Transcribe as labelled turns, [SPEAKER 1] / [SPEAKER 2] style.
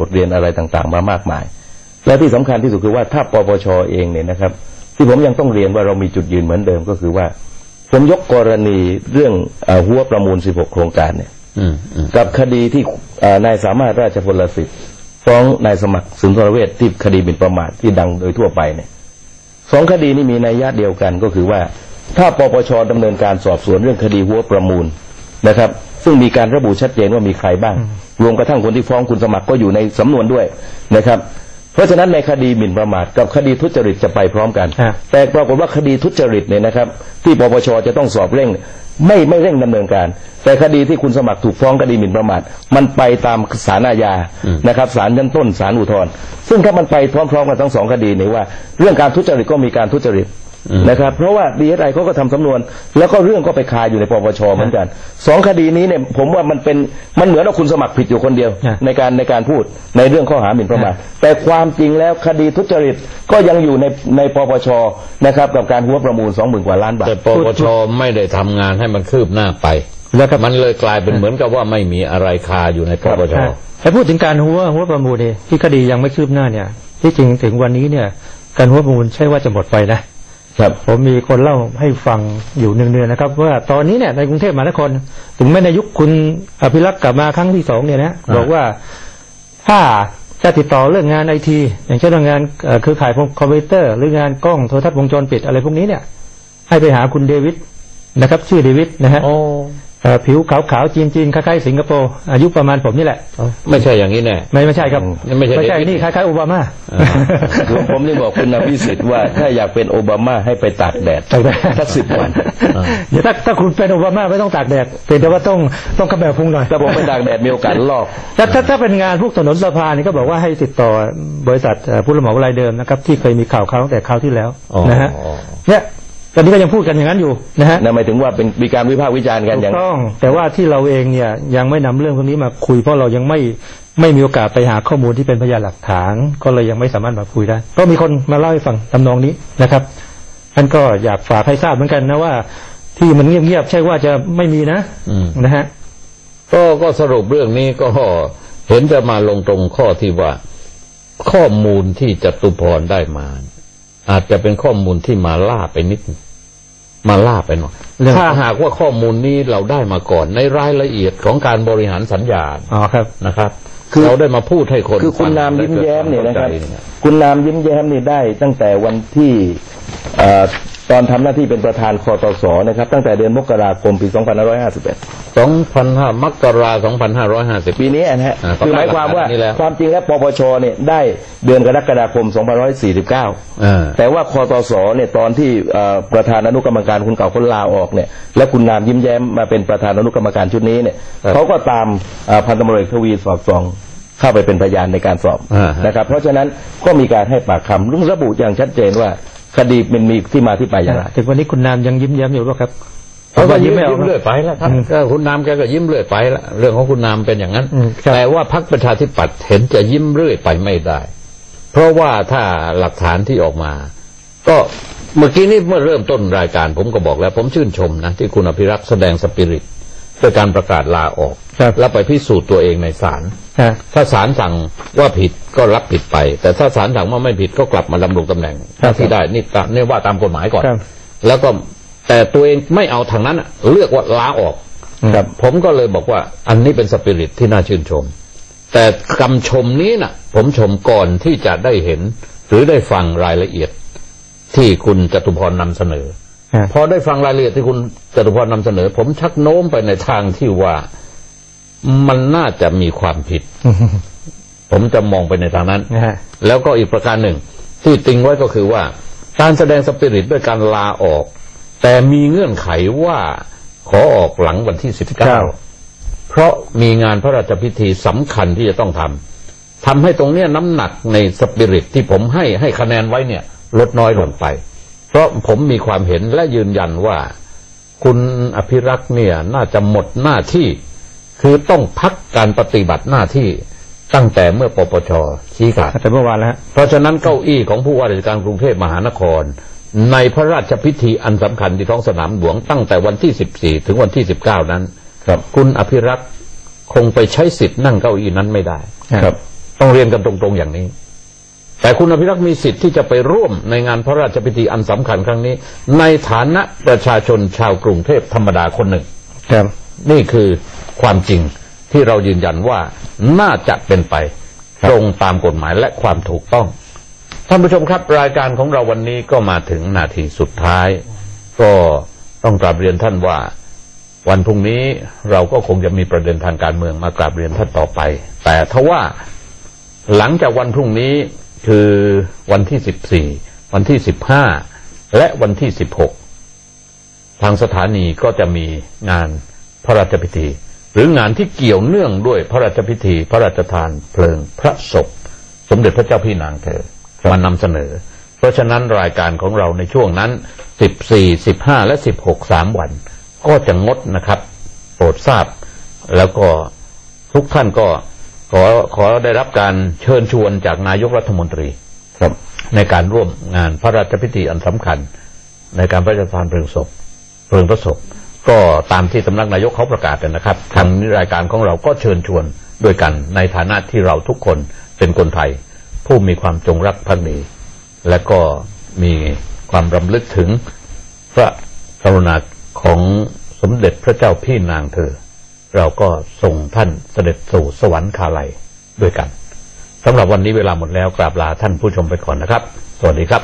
[SPEAKER 1] บทเรียนอะไรต่างๆ มามากมาย และที่สำคัญที่สุดคือว่าถ้าปปชเองเนี่ยนะครับ ที่ผมยังต้องเรียนว่าเรามีจุดยืนเหมือนเดิมก็คือว่า ผมยกกรณีเรื่องเอ่อหัวประมูล 16 โครงการเนี่ย
[SPEAKER 2] อืมอืม
[SPEAKER 1] กับคดีที่เอ่อนายสามารถราชพลสิทธิ์ฟ้องนายสมัครสุนทรเวชที่คดีหมิ่นประมาทที่ดังโดยทั่วไปเนี่ยสองคดีนี้มีนัยยะเดียวกันก็คือว่า ถ้าปปชดำเนินการสอบสวนเรื่องคดีหัวประมูลนะครับ ซึ่งมีการระบุชัดเจนว่ามีใครบ้าง รวมกระทั่งคนที่ฟ้องคุณสมัครก็อยู่ในสำนวนด้วยนะครับ เพราะฉะนั้นในคดีหมิ่นประมาทกับคดีทุจริตจะไปพร้อมกัน
[SPEAKER 3] ฮะ
[SPEAKER 1] แต่ปรากฏว่าคดีทุจริตเนี่ยนะครับ ที่ปปชจะต้องสอบเร่งไม่ไม่เร่งดำเนินการ แต่คดีที่คุณสมัครถูกฟ้องคดีหมิ่นประมาทมันไปตามศาลอาญานะครับศาลชั้นต้นศาลอุทธรณ์ซึ่งถ้ามันไปพร้อมๆกันทั้งสองคดีเนี่ยว่า เรื่องการทุจริตก็มีการทุจริต นะครับ เพราะว่าดีเอสไอเขาก็ทำสำนวน แล้วก็เรื่องก็ไปคาอยู่ในปปชเหมือนกันสองคดีนี้เนี่ยผมว่ามันเป็นมันเหมือนว่าคุณสมัครผิดอยู่คนเดียว
[SPEAKER 3] ฮะ
[SPEAKER 1] ในการในการพูดในเรื่องข้อหาหมิ่นประมาทแต่ความจริงแล้วคดีทุจริตก็ยังอยู่ในในปปชนะครับกับการหัวประมูลสองหมื่นกว่าล้านบาท
[SPEAKER 2] แต่ปปชไม่ได้ทำงานให้มันคืบหน้าไป
[SPEAKER 3] แล้วก็
[SPEAKER 2] มันเลยกลายเป็นเหมือนกับว่าไม่มีอะไรคาอยู่ในปปช
[SPEAKER 3] ใช่แต่พูดถึงการหัวหัวประมูลเนี่ยที่คดียังไม่คืบหน้าเนี่ย ที่จริงถึงวันนี้เนี่ย การหัวประมูลใช่ว่าจะหมดไปนะ
[SPEAKER 1] ครับ
[SPEAKER 3] ผมมีคนเล่าให้ฟังอยู่เนืองๆนะครับ ว่าตอนนี้เนี่ยในกรุงเทพมหานครถึงแม้ในยุคคุณอภิรักษ์กลับมาครั้งที่สองเนี่ยนะ
[SPEAKER 2] อ่า
[SPEAKER 3] บอกว่าถ้าจะติดต่อเรื่องงานไอทีอย่างเช่นเรื่องงานเอ่อเครือข่ายคอมพิวเตอร์ หรืองานกล้องโทรทัศน์วงจรปิดอะไรพวกนี้เนี่ย ให้ไปหาคุณเดวิดนะครับ ชื่อเดวิดนะฮะ
[SPEAKER 2] โอ้
[SPEAKER 3] เอ่อ ผิวขาวๆจีนๆคล้ายๆสิงคโปร์อายุประมาณผมนี่แหละ
[SPEAKER 2] ไม่ใช่อย่างนี้แน่
[SPEAKER 3] ไม่ไม่ใช่ครับ
[SPEAKER 2] ไม่ใช่
[SPEAKER 3] ไม่ใช่
[SPEAKER 2] เดวิด
[SPEAKER 3] นี่คล้ายๆโอบามา
[SPEAKER 2] อ่า
[SPEAKER 1] ผมผมนี่บอกคุณอภิสิทธิ์ว่าถ้าอยากเป็นโอบามาให้ไปตากแดด
[SPEAKER 3] ตากแดด
[SPEAKER 1] สักสิบวัน
[SPEAKER 3] เดี๋ยวถ้าถ้าคุณเป็นโอบามาไม่ต้องตากแดดเพียงแต่ว่าต้องต้องกระแบบพุงหน่อย
[SPEAKER 1] ถ้าผมไปตากแดดมีโอกาสลอก
[SPEAKER 3] ถ้าถ้าถ้าเป็นงานพวกถนนสะพานนี่ก็บอกว่าให้ติดต่อบริษัทเอ่อผู้รับเหมารายเดิมนะครับที่เคยมีข่าวเขาตั้งแต่คราวที่แล้ว
[SPEAKER 2] อ๋อ
[SPEAKER 3] นะฮะเนี่ย ตอนนี้ก็ยังพูดกันอย่างนั้นอยู่นะฮะ
[SPEAKER 1] นั่นหมายถึงว่าเป็นมีการวิพากษ์วิจารณ์กัน
[SPEAKER 3] ถู
[SPEAKER 1] อย่าง
[SPEAKER 3] กต้อง แต่ว่าที่เราเองเนี่ยยังไม่นำเรื่องพวกนี้มาคุยเพราะเรายังไม่ไม่มีโอกาสไปหาข้อมูลที่เป็นพยานหลักฐาน ก็เลยยังไม่สามารถมาคุยได้ ก็มีคนมาเล่าให้ฟังทำนองนี้นะครับท่านก็อยากฝากให้ทราบเหมือนกันนะว่า ที่มันเงียบๆใช่ว่าจะไม่มีนะ
[SPEAKER 2] อืม
[SPEAKER 3] นะฮะ
[SPEAKER 2] ก็ก็สรุปเรื่องนี้ก็เห็นจะมาลงตรงข้อที่ว่า ข้อมูลที่จตุพรได้มา อาจจะเป็นข้อมูลที่มาล่าไปนิดนึงมาล่าไปหน่อย
[SPEAKER 3] เรื่อง
[SPEAKER 2] ถ้าหากว่าข้อมูลนี้เราได้มาก่อน ในรายละเอียดของการบริหารสัญญาณ
[SPEAKER 3] อ๋อครับ
[SPEAKER 2] นะครับ
[SPEAKER 1] คือ
[SPEAKER 2] เราได้มาพูดให้คน
[SPEAKER 1] คือคุณ
[SPEAKER 2] ฟัง
[SPEAKER 1] นามยิ้มแย้มเนี่ยนะครับ
[SPEAKER 2] ได้กิดวาเข้าใจ
[SPEAKER 1] คุณนามยิ้มแย้มนี่ได้ตั้งแต่วันที่เอ่อ ตอนทำหน้าที่เป็นประธานคอตสนะครับ ตั้งแต่เดือนมกราคมปี 2551
[SPEAKER 2] สองพันห้ามกราสองพันห้าร้อยห้าสิบ
[SPEAKER 1] ปีนี้นะฮะ
[SPEAKER 2] อ่า
[SPEAKER 1] คือหมายความว่า
[SPEAKER 2] ก็ได้หลักฐานนี้แล้ว
[SPEAKER 1] ความจริงแล้วปปชเนี่ยได้เดือนกรกฎาคม 2549
[SPEAKER 2] อ่า
[SPEAKER 1] แต่ว่าคอตสเนี่ยตอนที่เอ่อประธานอนุกรรมการคุณเก่าคนลาออกเนี่ยแล้วคุณนามยิ้มแย้มมาเป็นประธานอนุกรรมการชุดนี้เนี่ย
[SPEAKER 2] ครับ
[SPEAKER 1] เขาก็ตามเอ่อพันตำรวจเอกทวีสอดส่องเข้าไปเป็นพยานในการสอบ
[SPEAKER 2] อ่าฮะ
[SPEAKER 1] นะครับ เพราะฉะนั้นก็มีการให้ปากคำลุงระบุอย่างชัดเจนว่า คดีมันมีที่มาที่ไปอย่างไร
[SPEAKER 3] ถึงวันนี้คุณนามยังยิ้มแย้มอยู่ป่ะครับ
[SPEAKER 2] เขาก็
[SPEAKER 3] ผมว่า
[SPEAKER 2] ยิ้ม
[SPEAKER 3] ไม่ออก
[SPEAKER 2] ยิ้มเรื่อยไปแล้วครับ
[SPEAKER 3] อืม
[SPEAKER 2] ก็คุณนามแกก็ยิ้มเรื่อยไปแล้วเรื่องของคุณนามเป็นอย่างนั้น
[SPEAKER 3] อืมครับ
[SPEAKER 2] แต่ว่าพรรคประชาธิปัตย์เห็นจะยิ้มเรื่อยไปไม่ได้ เพราะว่าถ้าหลักฐานที่ออกมา ก็เมื่อกี้นี้เมื่อเริ่มต้นรายการ ผมก็บอกแล้ว ผมชื่นชมนะที่คุณอภิรักษ์แสดงสปิริต ด้วยการประกาศลาออก
[SPEAKER 3] ครับ
[SPEAKER 2] แล้วไปพิสูจน์ตัวเองในศาล
[SPEAKER 3] ฮะ
[SPEAKER 2] ถ้าศาลสั่งว่าผิดก็รับผิดไป แต่ถ้าศาลสั่งว่าไม่ผิดก็กลับมาดำรงตำแหน่งหน้าที่ได้นี่ตามนี่ว่าตามกฎหมายก่อน
[SPEAKER 3] ครับ
[SPEAKER 2] แล้วก็แต่ตัวเองไม่เอาทางนั้นอะเลือกว่าลาออก
[SPEAKER 1] ครับ
[SPEAKER 2] ผมก็เลยบอกว่าอันนี้เป็นสปิริตที่น่าชื่นชม แต่คำชมนี้น่ะ ผมชมก่อนที่จะได้เห็น หรือได้ฟังรายละเอียดที่คุณจตุพรนำเสนอ
[SPEAKER 3] ฮะ
[SPEAKER 2] พอได้ฟังรายละเอียดที่คุณจตุพรนำเสนอ ผมชักโน้มไปในทางที่ว่ามันน่าจะมีความผิด ผมจะมองไปในทางนั้น
[SPEAKER 3] นะฮะ
[SPEAKER 2] แล้วก็อีกประการหนึ่ง ที่ติงไว้ก็คือว่า การแสดงสปิริตด้วยการลาออก แต่มีเงื่อนไขว่าขอออกหลังวันที่สิบ
[SPEAKER 3] ครั
[SPEAKER 2] เก้า
[SPEAKER 3] บ
[SPEAKER 2] เพราะมีงานพระราชพิธีสำคัญที่จะต้องทำทำให้ตรงเนี้ยน้ำหนักในสปิริตที่ผมให้ให้คะแนนไว้เนี่ย ลดน้อยลงไป เพราะผมมีความเห็นและยืนยันว่า คุณอภิรักษ์เนี่ยน่าจะหมดหน้าที่ คือต้องพักการปฏิบัติหน้าที่ตั้งแต่เมื่อปปชชี้ขาด
[SPEAKER 3] แต่เมื่อวานแล้วฮะ
[SPEAKER 2] เพราะฉะนั้นเก้าอี้ของผู้ว่าราชการกรุงเทพมหานคร ในพระราชพิธีอันสำคัญที่ท้องสนามหลวงตั้งแต่วันที่14ถึงวันที่19นั้น
[SPEAKER 1] ครับ
[SPEAKER 2] คุณอภิรักษ์คงไปใช้สิทธิ์นั่งเก้าอี้นั้นไม่ได้
[SPEAKER 1] ครับ
[SPEAKER 2] ตต้องเรียนกันตรงๆอย่างนี้ แต่คุณอภิรักษ์มีสิทธิ์ที่จะไปร่วมในงานพระราชพิธีอันสำคัญครั้งนี้ ในฐานะประชาชนชาวกรุงเทพธรรมดาคนหนึ่ง
[SPEAKER 3] ครับ
[SPEAKER 2] นี่คือความจริงที่เรายืนยันว่าน่าจะเป็นไปตรงตามกฎหมายและความถูกต้อง ท่านผู้ชมครับรายการของเราวันนี้ก็มาถึงนาทีสุดท้าย ก็ต้องกราบเรียนท่านว่า วันพรุ่งนี้เราก็คงจะมีประเด็นทางการเมืองมากราบเรียนท่านต่อไป แต่ทว่าหลังจากวันพรุ่งนี้ คือวันที่สิบสี่วันที่สิบห้าและวันที่สิบหกทางสถานีก็จะมีงานพระราชพิธี หรืองานที่เกี่ยวเนื่องด้วยพระราชพิธี พระราชทานเพลิงพระศพ สมเด็จพระเจ้าพี่นางเธอมานำเสนอ เพราะฉะนั้นรายการของเราในช่วงนั้น 14 15 และ 16 3 วัน ก็จะงดนะครับ โปรดทราบ แล้วก็ทุกท่านก็ ขอขอได้รับการเชิญชวนจากนายกรัฐมนตรี
[SPEAKER 1] ครับ
[SPEAKER 2] ในการร่วมงานพระราชพิธีอันสำคัญ ในการพระราชทานเพลิงศพเพลิงพระศพก็ตามที่สำนักนายกเขาประกาศกันนะครับทางรายการของเราก็เชิญชวนด้วยกัน ในฐานะที่เราทุกคนเป็นคนไทย ผู้มีความจงรักภักดีและก็มีความรำลึกถึงพระกรุณาของสมเด็จพระเจ้าพี่นางเธอ เราก็ส่งท่านเสด็จสู่สวรรคาลัยด้วยกันสำหรับวันนี้เวลาหมดแล้วกราบลาท่านผู้ชมไปก่อนนะครับ สวัสดีครับ